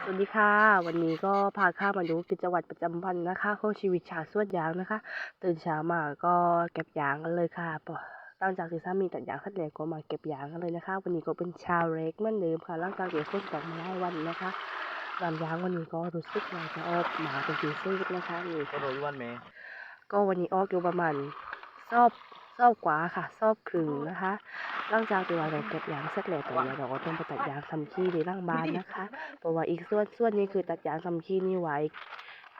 สวัสดีค่ะ วันนี้ก็พาข้ามาดูกิจวัตรประจำวันนะคะของชีวิตชาวสวนยางนะคะ ตื่นเช้ามาก็เก็บยางกันเลยค่ะปะหลังจากที่สามีตัดยางเสร็จแล้วก็มาเก็บยางกันเลยนะคะ วันนี้ก็เป็นชาวเล็กเหมือนเดิมค่ะหลังจากที่ฝนตกมาหลายวันนะคะลำยางวันนี้ก็รู้สึกว่าจะออกมาเป็นสีซีดนะคะนี่ก็โดยวันแม่ก็วันนี้ออกอยู่ประมาณซอบซอบกว่าค่ะซอบครึ่งนะคะ หลังจากที่ว่าเราเก็บยางเสร็จแล้วแต่เดี๋ยวเราก็ต้องไปตัดยางทำขี้ในร่างบ้านนะคะ เพราะว่าอีกส่วนส่วนนี้คือตัดยางทำขี้นี่ไว้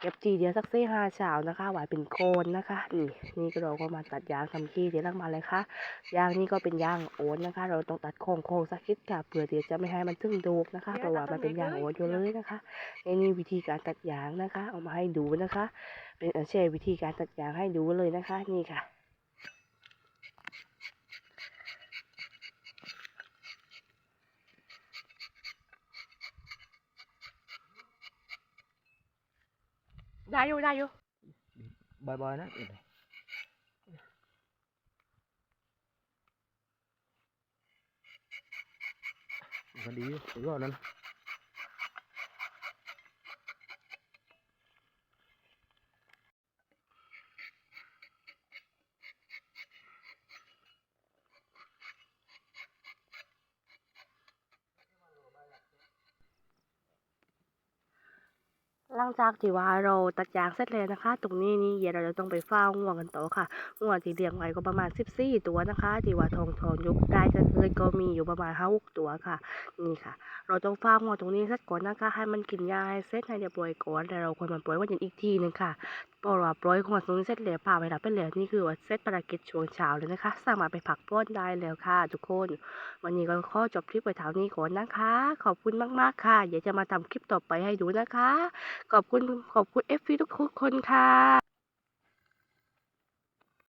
เก็บทีเดียวสักสี่ห้าเช้านะคะไว้เป็นโคนนะคะ นี่นี่ก็เราก็มาตัดยางทำขี้ในร่างบ้านเลยค่ะยางนี่ก็เป็นยางโอนนะคะ เราต้องตัดโค้งโค้งๆสักนิดค่ะเพื่อที่จะไม่ให้มันทึ่งโดกนะคะเพราะว่ามันเป็นยางโอนอยู่เลยนะคะนี่นี่วิธีการตัดยางนะคะ เอามาให้ดูนะคะ เป็นเอ่อแชร์วิธีการตัดยางให้ดูเลยนะคะ นี่ค่ะ ได้อยู่ได้อยู่บ่อยๆนะมันดีอยู่ถือว่านั้น หลังจากที่ว่าเราตัดยางเสร็จแล้วนะคะ ตรงนี้นี่เดี๋ยวเราจะต้องไปเฝ้าง่วกันต่อค่ะง่วที่เลี้ยงไว้ก็ประมาณ 14 ตัวนะคะที่ว่าทองทองยุกได้ก็เลยก็มีอยู่ประมาณห้าหกตัวค่ะนี่ค่ะ เราต้องเฝ้าง่วตรงนี้เสร็จก่อนนะคะให้มันกินยาให้เสร็จให้เรียบร้อยก่อนแล้วเราควรมาปล่อยวันเย็นอีกทีหนึงค่ะ บอกว่าปล่อยงัวตรงนี้เสร็จแล้วพาไปรับไปแล้วนี่คือว่าเสร็จภารกิจช่วงเช้าเลยนะคะ สามารถไปผักป้อนได้แล้วค่ะ ทุกคน วันนี้ก็ขอจบคลิปไว้เท่านี้ก่อนนะคะ ขอบคุณมากๆค่ะเดี๋ยวจะมาทำคลิปต่อไปให้ดูนะคะ ขอบคุณขอบคุณเอฟฟีทุกคนค่ะ